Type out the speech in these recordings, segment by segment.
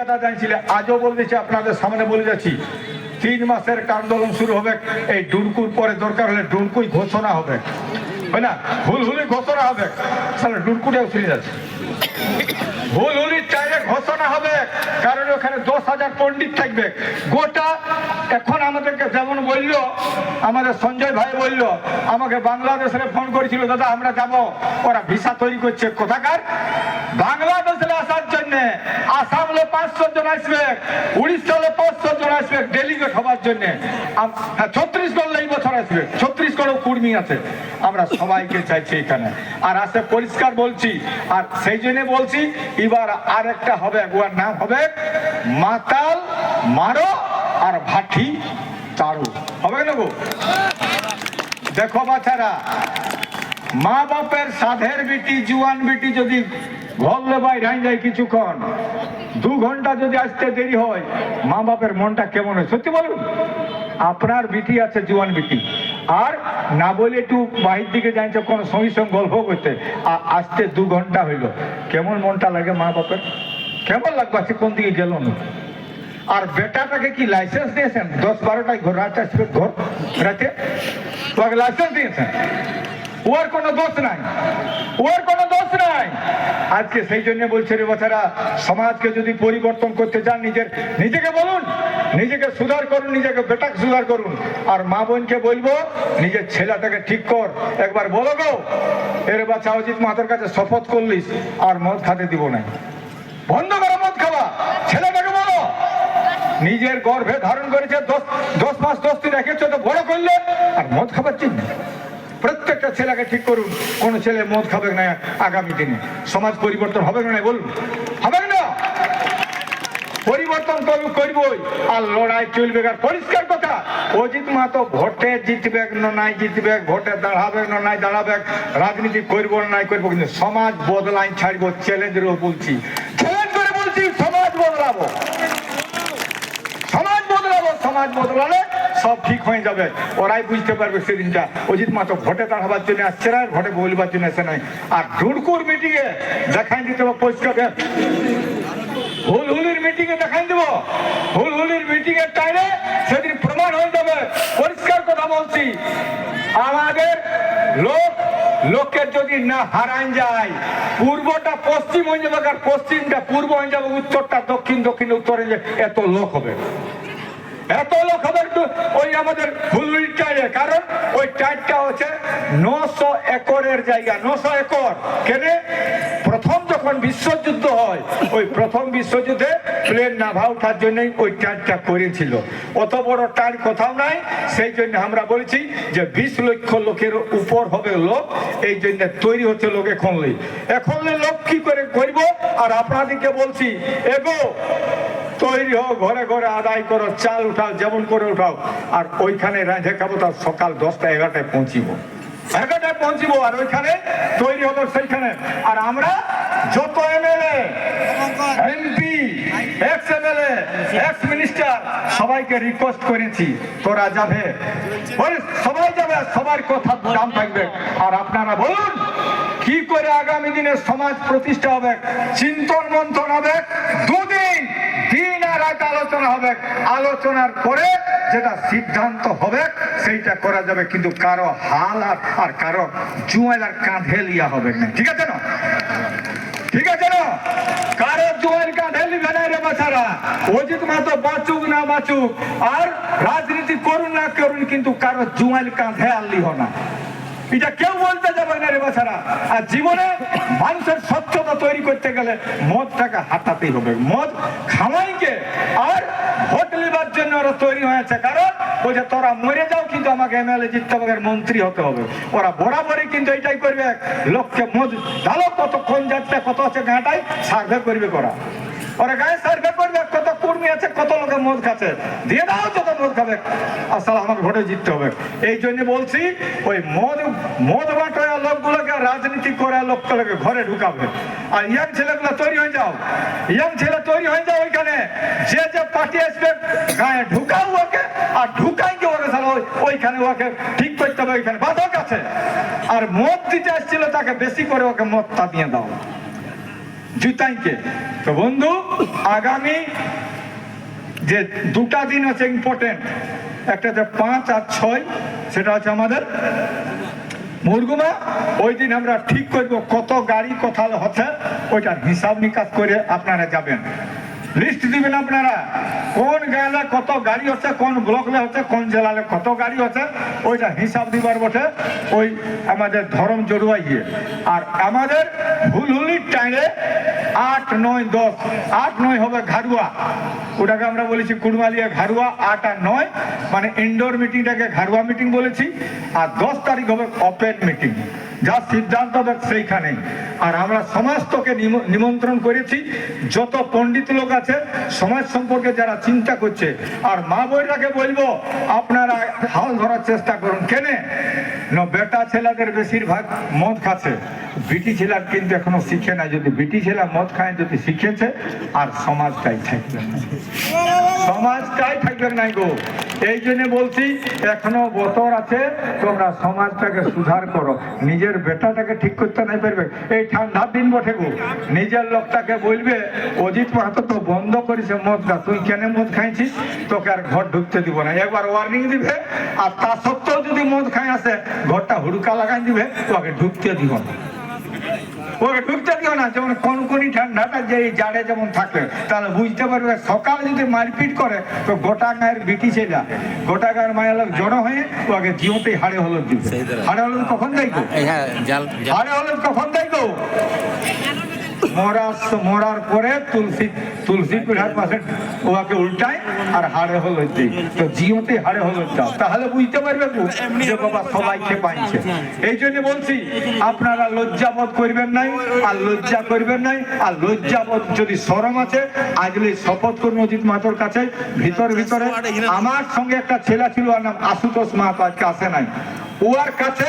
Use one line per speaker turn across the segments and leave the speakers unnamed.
কথা জানছিলে, আজও বলতেছি আপনাদের সামনে বলে যাচ্ছি। তিন মাসের আন্দোলন শুরু হবে, এই ডুনকুর পরে দরকার হলে ডুনকুই ঘোষণা হবে। না? হুলহুলি ঘোষণা হবে। তাহলে ডুনকুটাও শুনে যাচ্ছে। চাইলে ঘোষণা হবে, কারণ ওখানে দশ হাজার পণ্ডিত থাকবে। গোটা, এখন আমাদেরকে যেমন বলল, আমাদের সঞ্জয় ভাই বলল, আমাকে বাংলাদেশের ফোন করেছিল, দাদা, আমরা যাব। ওরা ভিসা তৈরি করছে। কোথাকার? বাংলাদেশে হ্যাঁ, আমরা সবাইকে চাইছি এখানে। আর পরিষ্কার বলছি আর সেই জন্য বলছি এবার আর একটা হবে নাম হবে মাতাল মারো আর ভাঠি তারু হবে না গো দেখো বাচ্চারা মা বাপের সাধের বিটি জুয়ান বিটি যদি ঘরলে বাইরে হয়ে যায় কিছুক্ষণ। দু ঘণ্টা যদি আসতে দেরি হয় মা বাপের মনটা কেমন হয়? সত্যি বলুন? আপনার বিটি আছে, জুয়ান বিটি। আর না বলে একটু বাহির দিকে যাইছে কোনো সঙ্গে সঙ্গে গল্প করতে। আসতে দু ঘণ্টা হইল। কেমন মনটা লাগে মা বাপের কেমন লাগবে আজকে কোন দিকে গেল না আর বেটাটাকে কি লাইসেন্স দিয়েছেন? দশ বারোটায় ঘর রাত ঘর রাতে? লাইসেন্স দিয়েছেন? ওর কোনো দোষ নাই। ওর কোনো দোষ নাই। আজকে সেই জন্য বলছে রে বাচ্চারা সমাজকে যদি পরিবর্তন করতে চান নিজের, নিজেকে বলুন, নিজেকে সুধার করুন, নিজেকে বেটাকে সুধার করুন। আর মা বোনকে বলব, নিজের ছেলেটাকে ঠিক কর। একবার বলো গো, এর বাচ্চা অজিত মাতার কাছে শপথ করলিস, আর মদ খাতে দিব না। বন্ধ করো মদ খাওয়া। ছেলেটাকে বলো। নিজের গর্ভে ধারণ করেছে দশ দশ মাস, দশ দিন রেখেছে তো বড় করলে, আর মদ খাবার চিহ্ন প্রত্যেকটা ছেলেকে ঠিক করুন, কোন ছেলে মদ খাবে না আগামী দিনে। সমাজ পরিবর্তন হবে না বলুন? হবে না! পরিবর্তন করব করবই, আর লড়াই চলবে আর পরিষ্কার কথা, অজিত মাতো ভোটে জিতবে না, নাই জিতবে, ভোটে দাঁড়াবে না, নাই দাঁড়াবে, রাজনীতি করব না, নাই করব, কিন্তু সমাজ বদলাই ছাড়বো চ্যালেঞ্জেরও বলছি। চ্যালেঞ্জ করে বলছি, সমাজ বদলাবো। সমাজ বদলাবো, সমাজ বদলালে সব ঠিক হয়ে যাবে। ওরাই বুঝতে পারবে সেদিনটা। অজিত মাতো ভোটে দাঁড়াবার জন্য আসছে না ভোটে বলবার জন্য আসে নাই। আর ঢুড়কুর মিটিংয়ে দেখাই দিতে হবে পরিষ্কার হুলহুলির মিটিং এ দেখাই দেবো। হুলহুলির মিটিং এর টাইমে সেদিন প্রমাণ হয়ে যাবে। পরিষ্কার কথা বলছি। আমাদের লোক লোকের যদি না হারান যায়, পূর্বটা পশ্চিম হয়ে যাবে আর পশ্চিমটা পূর্ব হয়ে যাবে, উত্তরটা দক্ষিণ দক্ষিণ, উত্তরে যাবে এত লোক হবে। এত লোক হবে ওই আমাদের কারণ ওই টাইরটা হচ্ছে নশো একরের জায়গা, নশো একর। কেনে? প্রথম যখন বিশ্বযুদ্ধ হয়, ওই প্রথম বিশ্বযুদ্ধে প্লেন নাভা ওঠার জন্যই ওই টাইরটা করেছিল। অত বড় টাইর কোথাও নাই। সেই জন্য আমরা বলেছি যে বিশ লক্ষ লোকের উপর হবে লোক। এই জন্য তৈরি হচ্ছে লোক এখনই এখন লোক কি করে করব? আর আপনাদেরকে বলছি, এগো তৈরি হোক ঘরে ঘরে আদায় করো, চাল উঠাও, যেমন করে উঠাও। আর ওইখানে রাঁধে খাব, তার সকাল দশটা এগারোটায় পৌঁছিব। এগারোটায় পৌঁছিব, আর ওইখানে তৈরি সেইখানে। আর আমরা যত MLA, MP ex MLA ex minister সবাইকে রিকোয়েস্ট করেছি, তোরা যাবে। সবাই যাবে সবার কথা দাম থাকবে। আর আপনারা বলুন, কি করে আগামী দিনে সমাজ প্রতিষ্ঠা হবে? চিন্তন মন্থন হবে রাত আলোচনা হবে। আলোচনার পরে যেটা সিদ্ধান্ত হবে, সেইটা করা যাবে, কিন্তু কারও হাল আর আর কারও জুয়েল আর কাঁধে লিয়া হবে না। ঠিক আছে না? ঠিক আছে না? কারও জুয়েল কাঁধে লিবে না রে বাছারা অজিত মাতো বাঁচুক না বাঁচুক, আর রাজনীতি করুন না করুন, কিন্তু কারও জুয়েল কাঁধে আর লিহ না। এটা কেউ বলতে যাবে না রে বাছারা। আর জীবনে মানুষের স্বচ্ছতা তৈরি করতে গেলে মদটাকে হবে। মদ খাওয়াইকে আর ভোট নেবার জন্য ওরা তৈরি হয়েছে। কারণ তোরা মরে যাও কিন্তু আমাকে এমএলএ জিততে হবে মন্ত্রী হতে হবে। ওরা বরাবরই কিন্তু এইটাই করবে। লোককে মদ ডালো কতক্ষণ যাচ্ছে, কত আছে গাঁটাই সার্ভে করবে করা ওরা গায়ে সার্ভে করবে, কত কর্মী আছে, কত লোকে মদ খাচ্ছে? দিয়ে দাও, যত মদ খাবে। আসলে আমাকে ভোটে জিততে হবে। এই জন্য বলছি, ওই মদ মদ বাটোয়া লোকগুলোকে রাজনীতি করে লোকগুলোকে ঘরে ঢুকাবে। আর ইয়াং ছেলেগুলো তৈরি হয়ে যাও। ইয়াং ছেলে তৈরি হয়ে যাও ওইখানে। যে যে পার্টি আসবে, গায়ে ঢুকাও ওকে, আর ঢুকাই কি ওকে ওই- ওইখানে ওকে ঠিক করতে হবে, ওইখানে বাধক আছে। আর মদ দিতে আসছিল, তাকে বেশি করে ওকে মদটা দিয়ে দাও। জুতাইকে। তো বন্ধু, আগামী যে দুটা দিন আছে ইম্পর্টেন্ট একটা যে পাঁচ আর ছয়, সেটা হচ্ছে আমাদের মুরগুমা। ওই দিন আমরা ঠিক করব কত গাড়ি কোথাও হচ্ছে, ওইটার হিসাব নিকাশ করে আপনারা যাবেন। লিস্ট দিবেন আপনারা, কোন গাঁলে কত গাড়ি হচ্ছে, কোন ব্লকলে হচ্ছে, কোন জেলালে কত গাড়ি হচ্ছে, ওইটা হিসাব দিবার বটে ওই আমাদের ধরম জড়ুয়াই গিয়ে। আর আমাদের হুলহুলির টাইমে আট নয় দশ। আট নয় হবে ঘাড়ুয়া ওটাকে আমরা বলেছি কুড়মালিয়া ঘাড়ুয়া আট আর নয়। মানে ইনডোর মিটিংটাকে ঘাড়ুয়া মিটিং বলেছি। আর দশ তারিখ হবে অপেট মিটিং যা সিদ্ধান্ত হবে সেইখানে আর আমরা সমাজকে নিম- নিমন্ত্রণ করেছি, যত পণ্ডিত লোক আছে, সমাজ সম্পর্কে যারা চিন্তা করছে, আর মা বইটাকে বলব, আপনারা হাল ধরার চেষ্টা করুন। কেনে? বেটা ছেলেদের বেশিরভাগ মদ খাচ্ছে। বিটি ছেলে কিন্তু এখনও শিখে না যদি বিটি ছেলে মদ খায়, যদি শিখেছে, আর সমাজটাই থাকবে। সমাজটাই থাকবে নাই গো। এই জন্য বলছি, এখনও বতর আছে, তোমরা সমাজটাকে সুধার করো। নিজের বেটাটাকে ঠিক করতে নাই পারবে, এই ঠান্ডার দিন বটে গো। নিজের লোকটাকে বলবে, অজিত মাহাতো, তো বন্ধ করেছে মদটা তুই কেন মদ খাইছিস? তোকে আর ঘর ঢুকতে দিব না। একবার ওয়ার্নিং দিবে, আর তা সত্ত্বেও যদি মদ খাই আসে, ঘরটা হুড়কা লাগাই দিবে, তোকে ঢুকতে দিব না। ওকে ডুবতে দিও না যেমন কনকনি ঠান্ডাটা যে জাড়ে যেমন থাকে তাহলে বুঝতে পারবে সকাল যদি মারপিট করে তো গোটা গায়ের বিটি ছেলা গোটা গায়ের মায়ের লোক জড়ো হয়ে ওকে জিওতেই হাড়ে হলুদ দিবে। হাড়ে হলুদ কখন দেখব
হ্যাঁ
হাড়ে হলুদ কখন দেয় গো মরার পরে তুলসী তুলসী পিঠার পাশে উল্টায় আর হাড়ে তো জিওতে হাড়ে দাও। তাহলে বুঝতে পারবে যে বাবা সবাইকে পাইছে। এই জন্য বলছি, আপনারা লজ্জাবোধ করবেন নাই, আর লজ্জা করবেন নাই, আর লজ্জাবোধ যদি শরম আছে আজকে শপথ করুন অজিত মাতর কাছে, ভিতর ভিতরে। আমার সঙ্গে একটা ছেলে ছিল, ওর নাম আশুতোষ মাহাতো, আজকে আসে নাই। ওর কাছে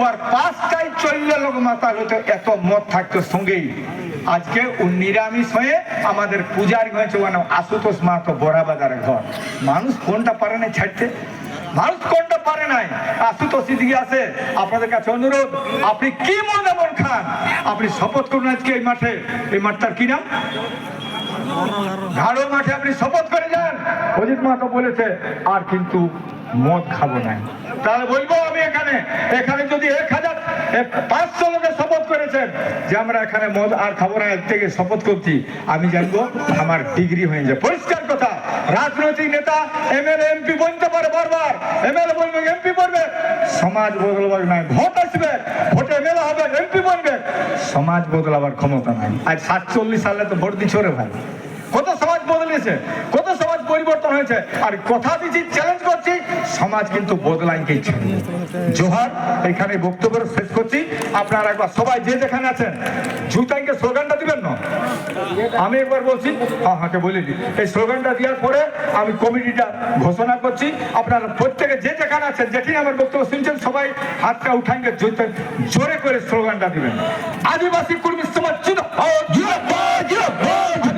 ওর পাঁচটাই চল্লিশ লোক মাথা হতো এত মত থাকতো সঙ্গেই। আজকে ও নিরামিষ হয়ে আমাদের পূজার হয়েছে ওর নাম আশুতোষ মাহাতো বড়া বাজারের ঘর। মানুষ কোনটা পারে না ছাড়তে? মানুষ কোনটা পারে নাই? আশুতোষ আছে, আপনাদের কাছে অনুরোধ, আপনি কি মনে মন খান? আপনি শপথ করুন আজকে এই মাঠে। এই মাঠটার কি নাম? ঘাড়ো মাঠে আপনি শপথ করে যান। অজিত মাহাতো বলেছে, আর কিন্তু মদ খাব না। তাহলে বলব আমি এখানে। এখানে যদি এক হাজার পাঁচশো লোকের শপথ করেছেন যে আমরা এখানে মদ আর খাব না থেকে শপথ করছি, আমি জানব আমার ডিগ্রি হয়ে যাবে। পরিষ্কার কথা, রাজনৈতিক নেতা, এমএলএ, এমপি বলতে পারে বারবার। এমএলএ বলবে, এমপি বলবে, সমাজ বদলাবার নাই ভোট আসবে, ভোটে মেলা হবে এমপি বনবেন সমাজ বদলাবার ক্ষমতা নাই। আজ সাতচল্লিশ সালে তো ভোট দিচ্ছ রে ভাই। কত সমাজ বদলেছে কত হয়েছে। আর কথা দিচ্ছি চ্যালেঞ্জ করছি সমাজ কিন্তু বদলাইকেই ছাড়বে জোহার এখানে বক্তব্য শেষ করছি। আপনারা একবার সবাই যে যেখানে আছেন জুতাইকে স্লোগানটা দিবেন না? আমি একবার বলছি হ্যাঁ হাঁকে দিই। এই স্লোগানটা দেওয়ার পরে আমি কমিটিটা ঘোষণা করছি। আপনারা প্রত্যেকে যে যেখানে আছেন যেটি আমার বক্তব্য শুনছেন সবাই হাতটা উঠাইকে জোরে জোরে করে স্লোগানটা দিবেন। আদিবাসী কর্মী সমাজ জিন্দাবাদ, জিন্দাবাদ,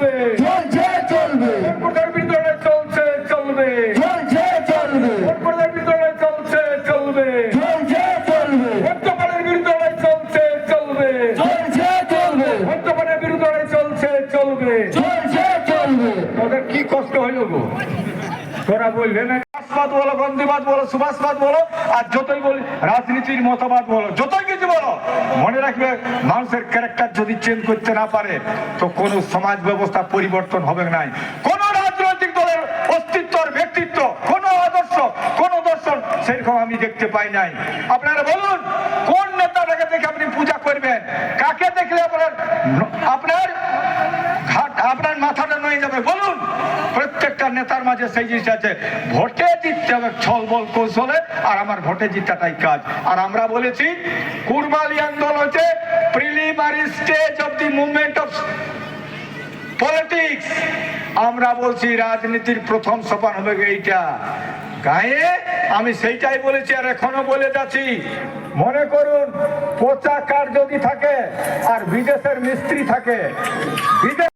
চলবে।
চলছে চলবে।
বিরুদ্ধে লড়াই চলছে চলবে।
চলছে চলবে।
বিরুদ্ধে লড়াই চলছে চলবে।
চলছে চলবে।
মদ্যপানের বিরুদ্ধে চলছে চলবে।
চলছে চলবে।
মদ্যপানের বিরুদ্ধে চলছে চলবে।
চলছে চলবে।
তোদের কি কষ্ট হইল গো? তোরা বললে না রাষ্ট্রবাদ বলো, গন্ধিবাদ বলো, সুভাষবাদ বলো, আর যতই বলি, রাজনীতির মতবাদ বলো, যতই কিছু বলো, মনে রাখবে, মানুষের ক্যারেক্টার যদি চেঞ্জ করতে না পারে, তো কোনো সমাজ ব্যবস্থা পরিবর্তন হবে নাই। কোন রাজনৈতিক দলের অস্তিত্ব ব্যক্তিত্ব, কোন আদর্শ, কোন দর্শন সেরকম আমি দেখতে পাই নাই। আপনারা বলুন, কোন নেতাটাকে দেখে আপনি পূজা করবেন? কাকে দেখলে আপনার আপনার ঘাট আপনার মাথাটা নয়ে যাবে? বলুন, প্রত্যেকটা নেতার মাঝে সেই জিনিস আছে। ভোটে জিততে হবে ছল বল কৌশলে আর আমার ভোটে জিতাটাই কাজ। আর আমরা বলেছি কুরবালি আন্দোলন হচ্ছে preliminary stage of the movement of politics আমরা বলছি, রাজনীতির প্রথম সোপান হবে এইটা। গায়ে আমি সেইটাই বলেছি আর এখনও বলে যাচ্ছি। মনে করুন, পচা কার যদি থাকে আর বিদেশের মিস্ত্রি থাকে, বিদেশ